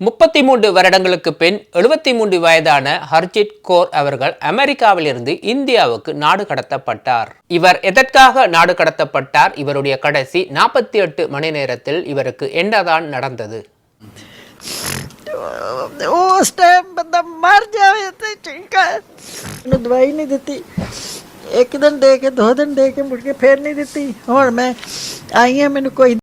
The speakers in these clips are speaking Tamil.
முப்பத்தி மூன்று வருடங்களுக்கு பின் எழுபத்தி மூன்று வயதான ஹர்ஜித் கோர் அவர்கள் அமெரிக்காவிலிருந்து இந்தியாவுக்கு நாடு கடத்தப்பட்டார் இவர் எதற்காக நாடு கடத்தப்பட்டார் இவருடைய கடைசி நாற்பத்தி எட்டு மணி நேரத்தில் இவருக்கு என்னதான் நடந்தது ਉਸ ਟਾਈਮ ਬੰਦਾ ਮਰ ਜਾਵੇ ਤੇ ਚੰਗਾ ਮੈਨੂੰ ਦਵਾਈ ਨਹੀਂ ਦਿੱਤੀ ਇੱਕ ਦਿਨ ਦੇ ਕੇ ਦੋ ਦਿਨ ਦੇ ਕੇ ਮੁੜ ਕੇ ਫੇਰ ਨਹੀਂ ਦਿੱਤੀ ਹੁਣ ਮੈਂ ਆਈ ਹਾਂ ਮੈਨੂੰ ਕੋਈ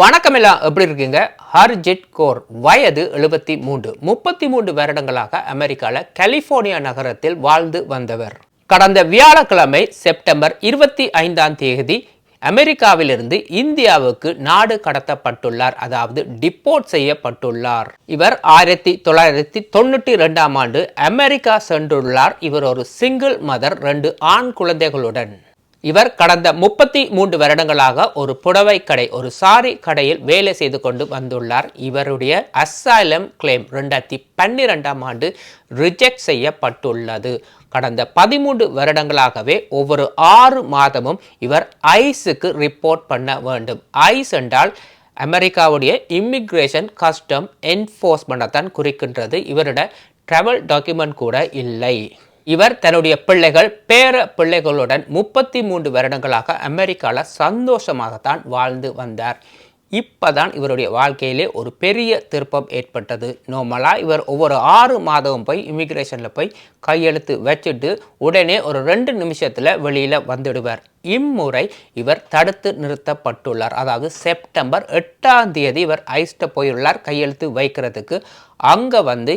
வணக்கம் எல்லாம் எப்படி இருக்கீங்க? ஹர்ஜித் கோர் வயது எழுபத்தி மூன்று. முப்பத்தி மூன்று வருடங்களாக அமெரிக்காவில் கலிபோர்னியா நகரத்தில் வாழ்ந்து வந்தவர். கடந்த வியாழக்கிழமை செப்டம்பர் இருபத்தி ஐந்தாம் தேதி அமெரிக்காவிலிருந்து இந்தியாவுக்கு நாடு கடத்தப்பட்டுள்ளார். அதாவது டிப்போர்ட் செய்யப்பட்டுள்ளார். இவர் ஆயிரத்தி தொள்ளாயிரத்தி தொண்ணூற்றி ரெண்டாம் ஆண்டு அமெரிக்கா சென்றுள்ளார். இவர் ஒரு சிங்கிள் மதர் ரெண்டு ஆண் குழந்தைகளுடன். இவர் கடந்த முப்பத்தி மூன்று வருடங்களாக ஒரு புடவை கடை ஒரு சாரி கடையில் வேலை செய்து கொண்டு வந்துள்ளார். இவருடைய அசாலம் கிளைம் ரெண்டாயிரத்தி பன்னிரெண்டாம் ஆண்டு ரிஜெக்ட் செய்யப்பட்டுள்ளது. கடந்த பதிமூன்று வருடங்களாகவே ஒவ்வொரு ஆறு மாதமும் இவர் ஐஸுக்கு ரிப்போர்ட் பண்ண வேண்டும். ஐஸ் என்றால் அமெரிக்காவுடைய இம்மிக்ரேஷன் கஸ்டம் என்ஃபோர்ஸ்மெண்ட்டை தான் குறிக்கின்றது. இவரோட ட்ராவல் டாக்குமெண்ட் கூட இல்லை. இவர் தன்னுடைய பிள்ளைகள் பேர பிள்ளைகளுடன் முப்பத்தி மூன்று வருடங்களாக அமெரிக்காவில் சந்தோஷமாகத்தான் வாழ்ந்து வந்தார். இப்போதான் இவருடைய வாழ்க்கையிலே ஒரு பெரிய திருப்பம் ஏற்பட்டது. நார்மலாக இவர் ஒவ்வொரு ஆறு மாதமும் போய் இமிக்ரேஷனில் போய் கையெழுத்து வச்சுட்டு உடனே ஒரு ரெண்டு நிமிஷத்தில் வெளியில் வந்துடுவார். இம்முறை இவர் தடுத்து நிறுத்தப்பட்டுள்ளார். அதாவது செப்டம்பர் எட்டாம் தேதி இவர் ஐஸ்ட போயுள்ளார் கையெழுத்து வைக்கிறதுக்கு. அங்கே வந்து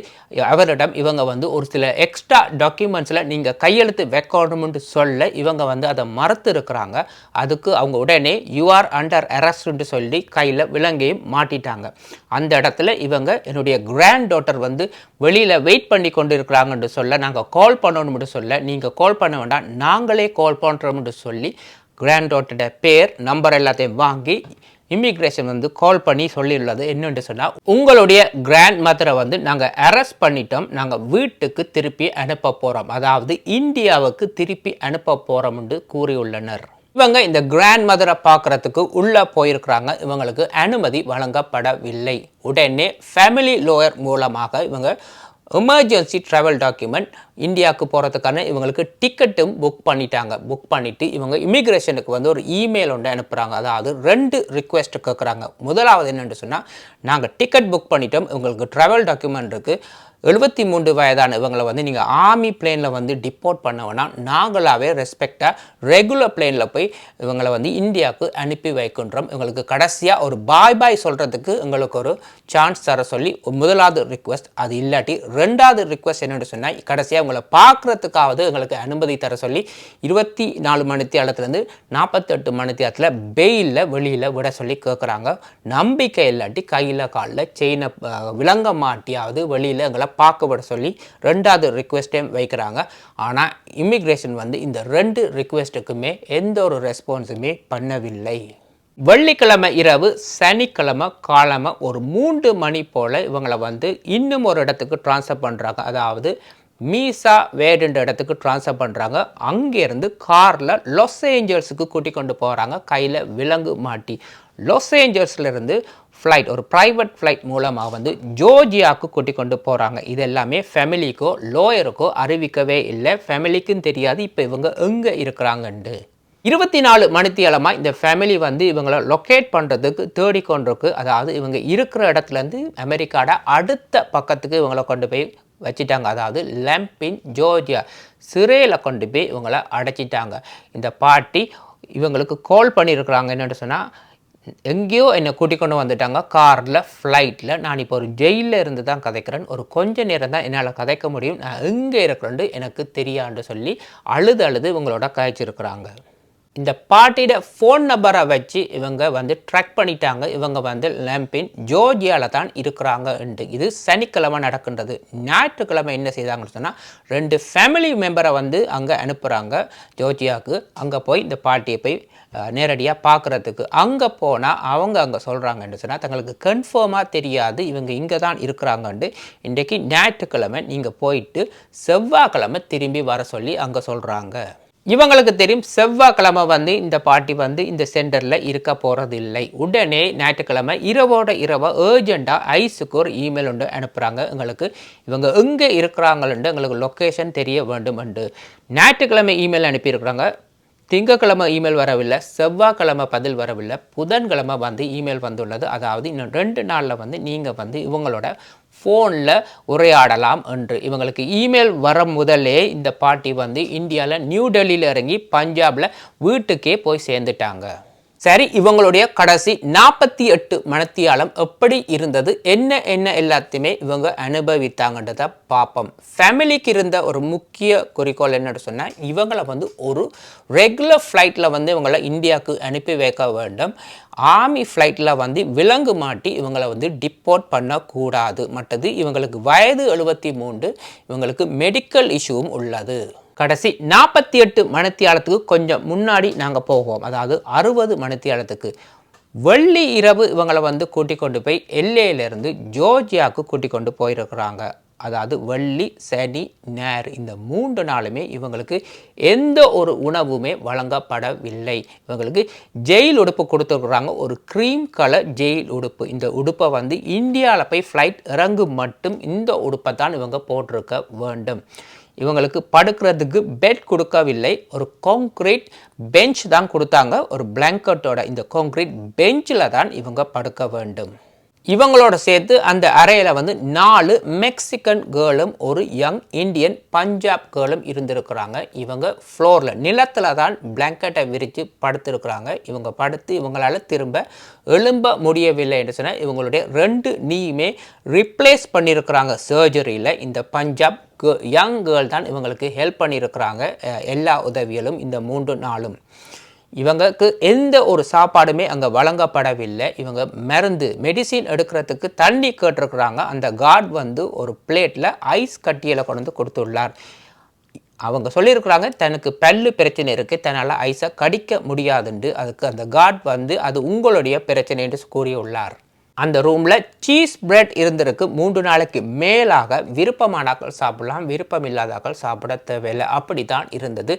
அவரிடம் இவங்க வந்து ஒரு சில எக்ஸ்ட்ரா டாக்குமெண்ட்ஸில் நீங்கள் கையெழுத்து வைக்கணும்னு சொல்ல இவங்க வந்து அதை மறுத்து இருக்கிறாங்க அதுக்கு அவங்க உடனே யூஆர் அண்டர் அரெஸ்ட்னு சொல்லி கையில் விலங்கையும் மாட்டிட்டாங்க. அந்த இடத்துல இவங்க என்னுடைய கிராண்ட் டாட்டர் வந்து வெளியில் வெயிட் பண்ணி கொண்டு இருக்கிறாங்கன்னு சொல்ல நாங்கள் கால் பண்ணணும்னு சொல்ல நீங்கள் கால் பண்ண வேண்டாம் நாங்களே கால் பண்ணுறோம்னு சொல்லி கிராண்ட் டாட்டரோட பேர் நம்பர் எல்லாத்தையும் வாங்கி இமிக்ரேஷன் வந்து கால் பண்ணி சொல்லியுள்ளது. என்னென்று சொன்னால் உங்களுடைய கிராண்ட் மதரை வந்து நாங்கள் அரெஸ்ட் பண்ணிட்டோம். நாங்கள் வீட்டுக்கு திருப்பி அனுப்ப போகிறோம் அதாவது இந்தியாவுக்கு திருப்பி அனுப்ப போகிறோம் என்று கூறியுள்ளனர். இவங்க இந்த கிராண்ட் மதரை பார்க்குறதுக்கு உள்ளே போயிருக்கிறாங்க. இவங்களுக்கு அனுமதி வழங்கப்படவில்லை. உடனே ஃபேமிலி லோயர் மூலமாக இவங்க எமர்ஜென்சி ட்ராவல் டாக்குமெண்ட் இந்தியாவுக்கு போகிறதுக்கான இவங்களுக்கு டிக்கெட்டும் புக் பண்ணிட்டாங்க. புக் பண்ணிவிட்டு இவங்க இமிக்ரேஷனுக்கு வந்து ஒரு இமெயில் ஒன்று அனுப்புகிறாங்க அதாவது ரெண்டு ரிக்வெஸ்ட் கேட்குறாங்க முதலாவது என்னென்னு சொன்னால் நாங்கள் டிக்கெட் புக் பண்ணிட்டோம். இவங்களுக்கு ட்ராவல் டாக்குமெண்ட் இருக்குது எழுபத்தி மூன்று வயதான இவங்களை வந்து நீங்கள் ஆர்மி பிளேனில் வந்து டிப்போர்ட் பண்ண வேணாம் நாங்களாகவே ரெஸ்பெக்டாக ரெகுலர் பிளேனில் போய் இவங்களை வந்து இந்தியாவுக்கு அனுப்பி வைக்கின்றோம். இவங்களுக்கு கடைசியாக ஒரு பாய் பாய் சொல்கிறதுக்கு எங்களுக்கு ஒரு சான்ஸ் தர சொல்லி முதலாவது ரிக்வெஸ்ட் அது இல்லாட்டி ரெண்டாவது ரிக்வெஸ்ட் என்னென்னு சொன்னால் கடைசியாக உங்களை பார்க்குறதுக்காவது எங்களுக்கு அனுமதி தர சொல்லி இருபத்தி நாலு மணித்தியாலத்துலேருந்து நாற்பத்தெட்டு மணித்தியாலத்தில் பெயிலில் வெளியில் விட சொல்லி கேட்குறாங்க நம்பிக்கை இல்லாட்டி கையில் காலில் செயினை விளங்க மாட்டியாவது வெளியில் எங்களை பார்க்க விட சொல்லி ரெண்டாவது ரிக்வெஸ்ட்டையும் வைக்கிறாங்க. ஆனால் இமிக்ரேஷன் வந்து இந்த ரெண்டு ரிக்வெஸ்ட்டுக்குமே எந்த ஒரு ரெஸ்பான்ஸுமே பண்ணவில்லை. வெள்ளிக்கிழமை இரவு சனிக்கிழமை காலமை ஒரு மூன்று மணி போல் இவங்களை வந்து இன்னும் ஒரு இடத்துக்கு ட்ரான்ஸ்ஃபர் பண்ணுறாங்க அதாவது மீசா வேடுன்ற இடத்துக்கு ட்ரான்ஸ்ஃபர் பண்ணுறாங்க அங்கேருந்து காரில் லாஸ் ஏஞ்சல்ஸுக்கு கூட்டி கொண்டு போகிறாங்க கையில் விலங்கு மாட்டி. லாஸ் ஏஞ்சல்ஸ்லேருந்து ஃப்ளைட் ஒரு ப்ரைவேட் ஃப்ளைட் மூலமாக வந்து ஜோர்ஜியாவுக்கு கூட்டி கொண்டு போகிறாங்க இது எல்லாமே ஃபேமிலிக்கோ லோயருக்கோ அறிவிக்கவே இல்லை. ஃபேமிலிக்கும் தெரியாது. இப்போ இவங்க எங்கே இருக்கிறாங்கன்ட்டு இருபத்தி நாலு மணித்தியாலமாக இந்த ஃபேமிலி வந்து இவங்களை லொக்கேட் பண்ணுறதுக்கு தேடிக்கொண்டிருக்கு அதாவது இவங்க இருக்கிற இடத்துலேருந்து அமெரிக்காவோட அடுத்த பக்கத்துக்கு இவங்களை கொண்டு போய் வச்சிட்டாங்க. அதாவது லம்பின் ஜோர்ஜியா சிறையில் கொண்டு போய் இவங்களை அடைச்சிட்டாங்க. இந்த பாட்டி இவங்களுக்கு கால் பண்ணியிருக்கிறாங்க. என்னென்னு சொன்னால் எங்கேயோ என்னை கூட்டிக் கொண்டு வந்துட்டாங்க. காரில் ஃப்ளைட்டில் நான் இப்போ ஒரு ஜெயிலில் இருந்து தான் கதைக்கிறேன். ஒரு கொஞ்ச நேரம் தான் என்னால் கதைக்க முடியும். நான் எங்கே இருக்கிறேன்னு எனக்கு தெரியான்னு சொல்லி அழுது அழுது இவங்களோட கதைச்சிருக்கிறாங்க இந்த பாட்டியோட ஃபோன் நம்பரை வச்சு இவங்க வந்து ட்ராக் பண்ணிட்டாங்க. இவங்க வந்து லம்பின் ஜோர்ஜியாவில் தான் இருக்கிறாங்க இது சனிக்கிழமை நடக்கின்றது. ஞாயிற்றுக்கிழமை என்ன செய்தாங்கன்னு சொன்னால் ரெண்டு ஃபேமிலி மெம்பரை வந்து அங்கே அனுப்புகிறாங்க ஜோர்ஜியாவுக்கு. அங்கே போய் இந்த பாட்டியை போய் நேரடியாக பார்க்குறதுக்கு. அங்கே போனால் அவங்க அங்கே சொல்கிறாங்கன்னு சொன்னால் தங்களுக்கு கன்ஃபார்மாக தெரியாது. இவங்க இங்கே தான் இருக்கிறாங்கன்ட்டு இன்றைக்கு ஞாயிற்றுக்கிழமை நீங்கள் போயிட்டு செவ்வாய்க்கிழமை திரும்பி வர சொல்லி அங்கே சொல்கிறாங்க இவங்களுக்கு தெரியும் செவ்வாய்க்கிழமை வந்து இந்த பாட்டி வந்து இந்த சென்டரில் இருக்க போகிறதில்லை உடனே ஞாயிற்றுக்கிழமை இரவோட இரவா ஏர்ஜெண்ட்டாக ஐஸுக்கு ஒரு இமெயில் ஒன்று அனுப்புகிறாங்க எங்களுக்கு இவங்க எங்கே இருக்கிறாங்கன்னு எங்களுக்கு லொக்கேஷன் தெரிய வேண்டும் என்று ஞாயிற்றுக்கிழமை இமெயில் அனுப்பியிருக்கிறாங்க. திங்கக்கிழமை இமெயில் வரவில்லை செவ்வாய்க்கிழமை பதில் வரவில்லை புதன்கிழமை வந்து இமெயில் வந்துள்ளது. அதாவது இன்னும் ரெண்டு நாளில் வந்து நீங்கள் வந்து இவங்களோட ஃபோனில் உரையாடலாம் என்று. இவங்களுக்கு இமெயில் வர முதலே இந்த பாட்டி வந்து இந்தியாவில் நியூ டெல்லியில் இறங்கி பஞ்சாபில் வீட்டுக்கே போய் சேர்ந்துட்டாங்க. சரி இவங்களுடைய கடைசி நாற்பத்தி எட்டு மனத்தியாலம் எப்படி இருந்தது? என்ன என்ன எல்லாத்தையுமே இவங்க அனுபவித்தாங்கன்றதை பார்ப்போம். ஃபேமிலிக்கு இருந்த ஒரு முக்கிய குறிக்கோள் என்னன்னு சொன்னால் இவங்களை வந்து ஒரு ரெகுலர் ஃப்ளைட்டில் வந்து இவங்களை இந்தியாவுக்கு அனுப்பி வைக்க வேண்டும். ஆர்மி ஃப்ளைட்டில் வந்து விலங்கு மாட்டி இவங்களை வந்து டிப்போர்ட் பண்ணக்கூடாது. மற்றது இவங்களுக்கு வயது எழுபத்தி மூன்று இவங்களுக்கு மெடிக்கல் இஷ்யூவும் உள்ளது. கடைசி நாற்பத்தி எட்டு மணித்தியாலத்துக்கு கொஞ்சம் முன்னாடி நாங்கள் போவோம். அதாவது அறுபது மணித்தியாலத்துக்கு. வெள்ளி இரவு இவங்களை வந்து கூட்டிக் கொண்டு போய் எல்லையிலேருந்து ஜோர்ஜியாவுக்கு கூட்டிக் கொண்டு போயிருக்கிறாங்க. அதாவது வெள்ளி சனி ஞாயிறு இந்த மூன்று நாளுமே இவங்களுக்கு எந்த ஒரு உணவுமே வழங்கப்படவில்லை. இவங்களுக்கு ஜெயில் உடுப்பு கொடுத்துருக்குறாங்க. ஒரு க்ரீம் கலர் ஜெயில் உடுப்பு. இந்த உடுப்பை வந்து இந்தியாவில் போய் ஃப்ளைட் இறங்கு மட்டும் இந்த உடுப்பை தான் இவங்க போட்டிருக்க வேண்டும். இவங்களுக்கு படுக்கிறதுக்கு பெட் கொடுக்கவில்லை. ஒரு கான்க்ரீட் பெஞ்ச் தான் கொடுத்தாங்க. ஒரு பிளாங்கெட்டோட இந்த கான்க்ரீட் பெஞ்சில் தான் இவங்க படுக்க வேண்டும். இவங்களோட சேர்த்து அந்த அறையில் வந்து நாலு மெக்சிகன் கேர்ளும் ஒரு யங் இந்தியன் பஞ்சாப் கேர்ளும் இருந்திருக்கிறாங்க. இவங்க ஃப்ளோரில் நிலத்தில் தான் பிளாங்கெட்டை விரித்து படுத்திருக்கிறாங்க. இவங்க படுத்து இவங்களால திரும்ப எழும்ப முடியவில்லை என்று சொன்னால் இவங்களுடைய ரெண்டு நீயுமே ரிப்ளேஸ் பண்ணியிருக்கிறாங்க சர்ஜரியில் இந்த பஞ்சாப் யங் கேர்ள் தான் இவங்களுக்கு ஹெல்ப் பண்ணியிருக்கிறாங்க எல்லா உதவிகளும் இந்த மூன்று நாளும். இவங்களுக்கு எந்த ஒரு சாப்பாடுமே அங்கே வழங்கப்படவில்லை. இவங்க மருந்து மெடிசின் எடுக்கிறதுக்கு தண்ணி கேட்டிருக்கிறாங்க. அந்த கார்டு வந்து ஒரு பிளேட்டில் ஐஸ் கட்டியில் கொண்டு வந்து கொடுத்துள்ளார். அவங்க சொல்லியிருக்கிறாங்க தனக்கு பல்லு பிரச்சனை இருக்குது தன்னால் ஐஸை கடிக்க முடியாதுண்டு. அதுக்கு அந்த கார்டு வந்து அது உங்களுடைய பிரச்சனை என்று கூறியுள்ளார். அந்த ரூமில் சீஸ் பிரெட் இருந்திருக்கு. மூன்று நாளைக்கு மேலாக விருப்பமானாக்கள் சாப்பிடலாம். விருப்பம் இல்லாதாக்கள் சாப்பிட தேவையில்லை. அப்படி தான் இருந்தது.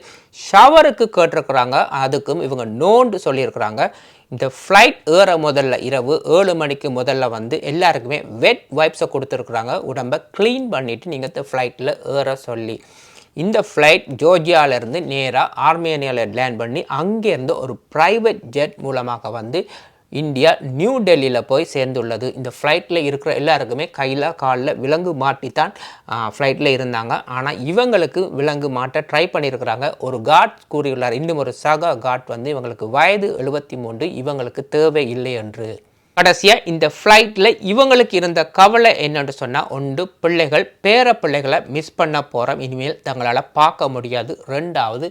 ஷவருக்கு கேட்டிருக்கிறாங்க. அதுக்கும் இவங்க நோண்டு சொல்லியிருக்கிறாங்க. இந்த ஃப்ளைட் ஏற முதல்ல இரவு ஏழு மணிக்கு முதல்ல வந்து எல்லாருக்குமே வெட் வைப்ஸை கொடுத்துருக்குறாங்க. உடம்பை க்ளீன் பண்ணிவிட்டு நீங்கள் இந்த ஃப்ளைட்டில் ஏற சொல்லி. இந்த ஃப்ளைட் ஜோர்ஜியாவிலேருந்து நேராக ஆர்மேனியாவில் லேண்ட் பண்ணி அங்கேருந்து ஒரு ப்ரைவேட் ஜெட் மூலமாக வந்து இந்தியா நியூ டெல்லியில் போய் சேர்ந்துள்ளது. இந்த ஃப்ளைட்டில் இருக்கிற எல்லாருக்குமே கையில் காலில் விலங்கு மாட்டித்தான் ஃப்ளைட்டில் இருந்தாங்க. ஆனால் இவங்களுக்கு விலங்கு மாட்ட ட்ரை பண்ணியிருக்கிறாங்க ஒரு காட் கூறியுள்ளார். இன்னும் ஒரு சக காட் வந்து இவங்களுக்கு வயது எழுபத்தி மூன்று இவங்களுக்கு தேவை இல்லை என்று. கடைசியாக இந்த ஃப்ளைட்டில் இவங்களுக்கு இருந்த கவலை என்னென்னு சொன்னால் ஒன்று பிள்ளைகள் பேர பிள்ளைகளை மிஸ் பண்ண போகிறோம் இனிமேல் தங்களால் பார்க்க முடியாது. ரெண்டாவது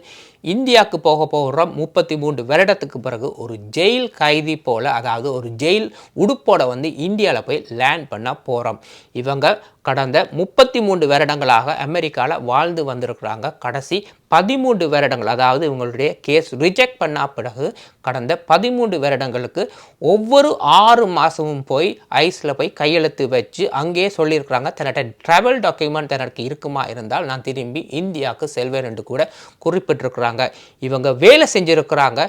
இந்தியாவுக்கு போக போகிறோம் முப்பத்தி மூன்று வருடத்துக்கு பிறகு ஒரு ஜெயில் கைதி போல் அதாவது ஒரு ஜெயில் உடுப்போட வந்து இந்தியாவில் போய் லேண்ட் பண்ண போகிறோம் இவங்க கடந்த முப்பத்தி மூன்று வருடங்களாக அமெரிக்காவில் வாழ்ந்து வந்திருக்கிறாங்க. கடைசி பதிமூன்று வருடங்கள் அதாவது இவங்களுடைய கேஸ் ரிஜெக்ட் பண்ண பிறகு கடந்த பதிமூன்று வருடங்களுக்கு ஒவ்வொரு ஆறு மாதமும் போய் ஐஸில் போய் கையெழுத்து வச்சு அங்கேயே சொல்லியிருக்கிறாங்க. தன்னிட்ட ட்ராவல் டாக்குமெண்ட் தனக்கு இருக்குமா இருந்தால் நான் திரும்பி இந்தியாவுக்கு செல்வேன் என்று கூட குறிப்பிட்டிருக்கிறாங்க. இவங்க வேலை செஞ்சுருக்கிறாங்க.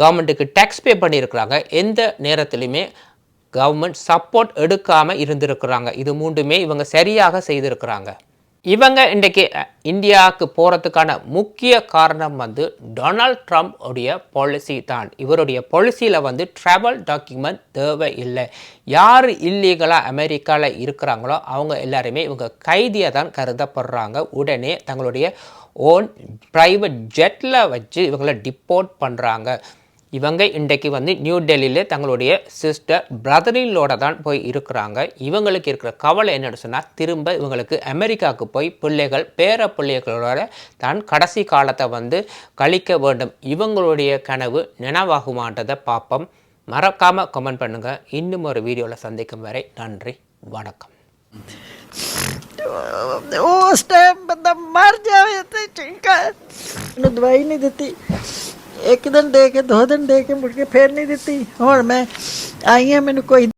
கவர்மெண்ட்டுக்கு டேக்ஸ் பே பண்ணியிருக்கிறாங்க. எந்த நேரத்துலையுமே கவர்மெண்ட் சப்போர்ட் எடுக்காமல் இருந்திருக்கிறாங்க. இது மூன்றுமே இவங்க சரியாக செய்திருக்கிறாங்க. இவங்க இன்றைக்கு இந்தியாவுக்கு போகிறதுக்கான முக்கிய காரணம் வந்து டொனால்ட் ட்ரம்ப் உடைய பாலிசி தான். இவருடைய பாலிசியில் வந்து ட்ராவல் டாக்குமெண்ட் தேவை இல்லை. யார் இல்லீகலாக அமெரிக்காவில் இருக்கிறாங்களோ அவங்க எல்லாருமே இவங்க கைதியாக தான் கருதப்படுறாங்க. உடனே தங்களுடைய ஓன் ப்ரைவேட் ஜெட்டில் வச்சு இவங்களை டிப்போர்ட் பண்ணுறாங்க இவங்க இன்றைக்கு வந்து நியூ டெல்லியில் தங்களுடைய சிஸ்டர் பிரதரிலோட தான் போய் இருக்கிறாங்க. இவங்களுக்கு இருக்கிற கவலை என்னென்னு சொன்னால் திரும்ப இவங்களுக்கு அமெரிக்காவுக்கு போய் பிள்ளைகள் பேர பிள்ளைகளோட தான் கடைசி காலத்தை வந்து கழிக்க வேண்டும். இவங்களுடைய கனவு நினைவாகுமான்றதை பார்ப்போம். மறக்காமல் கமெண்ட் பண்ணுங்கள் இன்னும் ஒரு வீடியோவில் சந்திக்கும் வரை நன்றி வணக்கம். ਉਸ ਟਾਈਮ ਬੰਦਾ ਮਰ ਜਾਵੇ ਤੇ ਚੰਗਾ ਮੈਨੂੰ ਦਵਾਈ ਨਹੀਂ ਦਿੱਤੀ। ਇੱਕ ਦਿਨ ਦੇ ਕੇ, ਦੋ ਦਿਨ ਦੇ ਕੇ ਮੁੜ ਕੇ ਫੇਰ ਨਹੀਂ ਦਿੱਤੀ। ਹੁਣ ਮੈਂ ਆਈ ਹਾਂ, ਮੈਨੂੰ ਕੋਈ